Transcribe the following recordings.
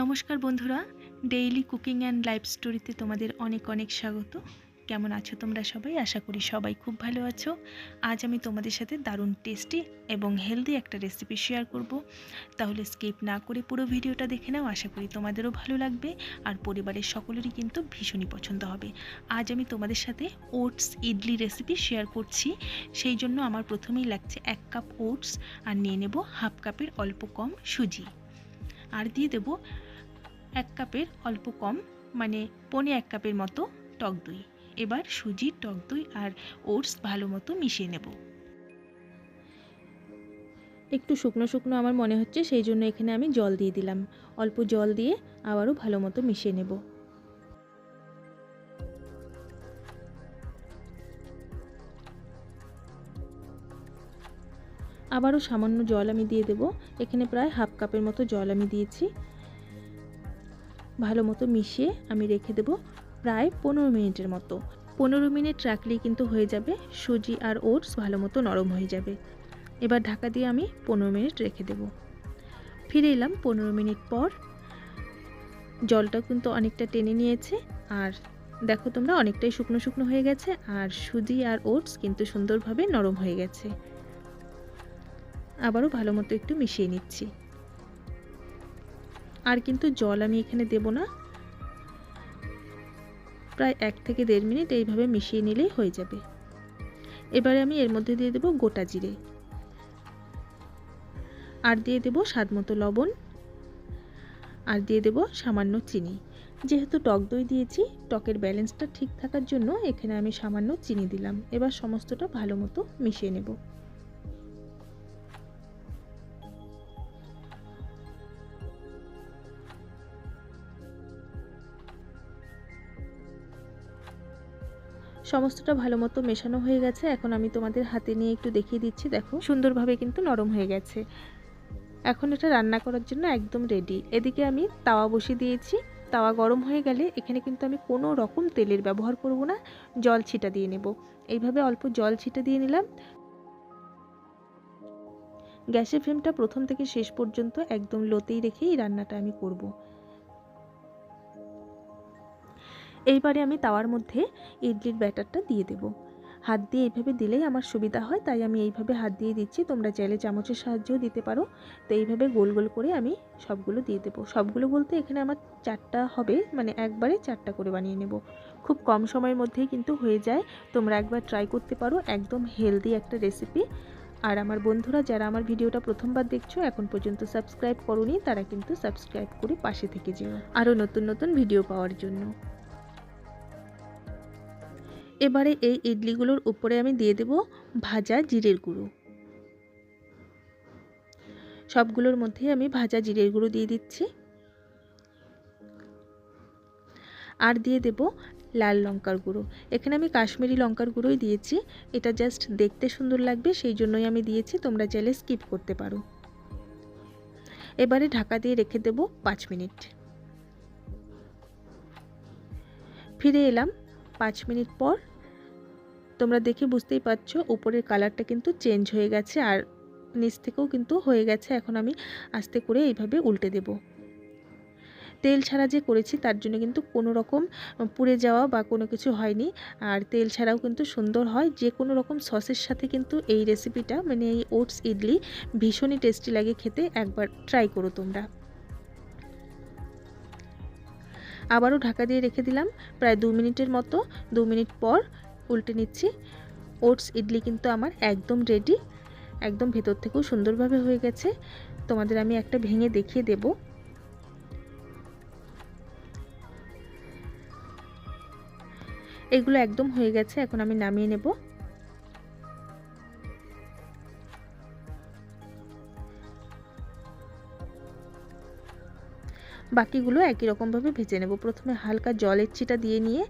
নমস্কার বন্ধুরা daily cooking and life স্টোরিতে তোমাদের অনেক অনেক স্বাগত। কেমন আছো তোমরা সবাই? আশা করি সবাই খুব ভালো আছো। আজ আমি তোমাদের সাথে দারুণ টেস্টি এবং হেলদি একটা রেসিপি শেয়ার করব। তাহলে স্কিপ না করে পুরো ভিডিওটা দেখে নাও, আশা করি তোমাদেরও ভালো লাগবে আর পরিবারের সকলেরই কিন্তু ভীষণই পছন্দ হবে। আজ আমি তোমাদের সাথে ওটস ইডলি রেসিপি শেয়ার করছি। সেই জন্য আমার প্রথমেই লাগছে এক কাপ ওটস আর নিয়ে নেব হাফ কাপের অল্প কম সুজি। আর দিয়ে দেব এক কাপের অল্প কম মানে পনে এক কাপের মতো টক দই। এবার সুজি, টক দই আর ওটস ভালো মতো মিশিয়ে নেব। একটু শুকনো শুকনো আমার মনে হচ্ছে, সেই জন্য এখানে আমি জল দিয়ে দিলাম। অল্প জল দিয়ে আবারও ভালো মতো মিশিয়ে নেব। আবারও সামান্য জল আমি দিয়ে দেব। এখানে প্রায় হাফ কাপের মতো জল আমি দিয়েছি। ভালো মতো মিশিয়ে আমি রেখে দেব প্রায় পনেরো মিনিটের মতো। পনেরো মিনিট রাখলেই কিন্তু হয়ে যাবে, সুজি আর ওটস ভালো মতো নরম হয়ে যাবে। এবার ঢাকা দিয়ে আমি পনেরো মিনিট রেখে দেব। ফিরে এলাম পনেরো মিনিট পর। জলটা কিন্তু অনেকটা টেনে নিয়েছে আর দেখো তোমরা অনেকটাই শুকনো শুকনো হয়ে গেছে আর সুজি আর ওটস কিন্তু সুন্দরভাবে নরম হয়ে গেছে। আবারও ভালো মতো একটু মিশিয়ে নিচ্ছি। আর কিন্তু জল আমি এখানে দেব না। প্রায় এক থেকে দেড় মিনিট এইভাবে মিশিয়ে নিলেই হয়ে যাবে। এবারে আমি এর মধ্যে দিয়ে দেব গোটা জিরে। আর দিয়ে দেব স্বাদ মতো লবণ। আর দিয়ে দেব সামান্য চিনি। যেহেতু টক দই দিয়েছি, টকের ব্যালেন্সটা ঠিক থাকার জন্য এখানে আমি সামান্য চিনি দিলাম। এবার সমস্তটা ভালো মতো মিশিয়ে নেব। সমস্তটা ভালো মতো মেশানো হয়ে গেছে। এখন আমি তোমাদের হাতে নিয়ে একটু দেখিয়ে দিচ্ছি, দেখো। সুন্দরভাবে কিন্তু নরম হয়ে গেছে। এখন এটা রান্না করার জন্য একদম রেডি এদিকে আমি তাওয়া বসিয়ে দিয়েছি। তাওয়া গরম হয়ে গেলে এখানে কিন্তু আমি কোনো রকম তেলের ব্যবহার করব না, জল ছিটা দিয়ে নেব। এইভাবে অল্প জল ছিটা দিয়ে নিলাম। গ্যাসের ফ্লেমটা প্রথম থেকে শেষ পর্যন্ত একদম লোতেই রেখেই রান্নাটা আমি করব। এইবারে আমি তাওয়ার মধ্যে ইডলির ব্যাটারটা দিয়ে দেব। হাত দিয়ে এইভাবে দিলেই আমার সুবিধা হয়, তাই আমি এইভাবে হাত দিয়ে দিচ্ছি। তোমরা চাইলে চামচের সাহায্যেও দিতে পারো। তো এইভাবে গোল গোল করে আমি সবগুলো দিয়ে দেবো। সবগুলো বলতে এখানে আমার চারটা হবে মানে একবারে চারটা করে বানিয়ে নেব। খুব কম সময়ের মধ্যেই কিন্তু হয়ে যায়। তোমরা একবার ট্রাই করতে পারো, একদম হেলদি একটা রেসিপি আর আমার বন্ধুরা, যারা আমার ভিডিওটা প্রথমবার দেখছ, এখন পর্যন্ত সাবস্ক্রাইব করনি, তারা কিন্তু সাবস্ক্রাইব করে পাশে থেকে যেও। আরও নতুন নতুন ভিডিও পাওয়ার জন্য। এবারে এই ইডলিগুলোর উপরে আমি দিয়ে দেব ভাজা জিরের গুঁড়ো। সবগুলোর মধ্যে আমি ভাজা জিরের গুঁড়ো দিয়ে দিচ্ছি। আর দিয়ে দেব লাল লঙ্কার গুঁড়ো। এখানে আমি কাশ্মীরি লঙ্কার গুঁড়োই দিয়েছি। এটা জাস্ট দেখতে সুন্দর লাগবে, সেই জন্যই আমি দিয়েছি। তোমরা চাইলে স্কিপ করতে পারো। এবারে ঢাকা দিয়ে রেখে দেব পাঁচ মিনিট। ফিরে এলাম। পাঁচ মিনিট পর, তোমরা দেখে বুঝতেই পারছ উপরের কালারটা কিন্তু চেঞ্জ হয়ে গেছে আর নিচ থেকেও কিন্তু হয়ে গেছে। এখন আমি আস্তে করে এইভাবে উল্টে দেব। তেল ছাড়া যে করেছি তার জন্য কিন্তু কোনো রকম পুড়ে যাওয়া বা কোনো কিছু হয়নি। আর তেল ছাড়াও কিন্তু সুন্দর হয়। যে কোনো রকম সসের সাথে কিন্তু এই রেসিপিটা মানে এই ওটস ইডলি ভীষণই টেস্টি লাগে খেতে। একবার ট্রাই করো তোমরা। আবারও ঢাকা দিয়ে রেখে দিলাম। প্রায় দু মিনিটের মতো, দু মিনিট পর উল্টে নিচ্ছি। ওটস ইডলি কিন্তু আমার একদম রেডি একদম ভেতর থেকেও সুন্দরভাবে হয়ে গেছে। তোমাদের আমি একটা ভেঙে দেখিয়ে দেব। এগুলো একদম হয়ে গেছে, এখন আমি নামিয়ে নেব। বাকিগুলো একই রকমভাবে ভেজে নেব। প্রথমে হালকা জলের ছিটা দিয়ে নিয়ে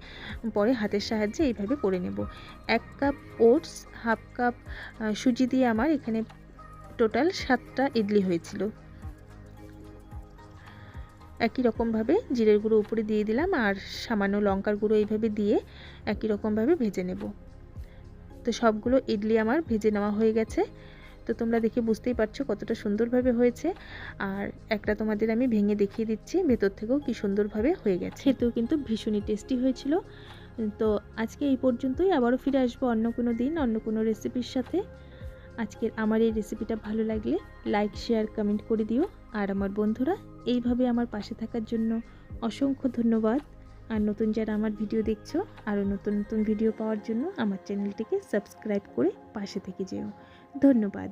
পরে হাতের সাহায্যে এইভাবে করে নেব। এক কাপ ওটস, হাফ কাপ সুজি দিয়ে আমার এখানে টোটাল সাতটা ইডলি হয়েছিল। একই রকমভাবে জিরের গুঁড়ো উপরে দিয়ে দিলাম আর সামান্য লঙ্কার গুঁড়ো এইভাবে দিয়ে একই রকমভাবে ভেজে নেব। তো সবগুলো ইডলি আমার ভেজে নেওয়া হয়ে গেছে। তো তোমরা দেখে বুঝতেই পারছ কতটা সুন্দরভাবে হয়েছে। আর একটা তোমাদের আমি ভেঙে দেখিয়ে দিচ্ছি ভেতর থেকেও কি সুন্দরভাবে হয়ে গেছে। খেতেও কিন্তু ভীষণই টেস্টি হয়েছিল। তো আজকে এই পর্যন্তই, আবারও ফিরে আসব অন্য কোনো দিন, অন্য কোনো রেসিপির সাথে। আজকের আমার এই রেসিপিটা ভালো লাগলে লাইক শেয়ার কমেন্ট করে দিও। আর আমার বন্ধুরা, এইভাবে আমার পাশে থাকার জন্য অসংখ্য ধন্যবাদ। আর নতুন যারা আমার ভিডিও দেখছ, আরও নতুন নতুন ভিডিও পাওয়ার জন্য আমার চ্যানেলটিকে সাবস্ক্রাইব করে পাশে থেকে যেও। ধন্যবাদ।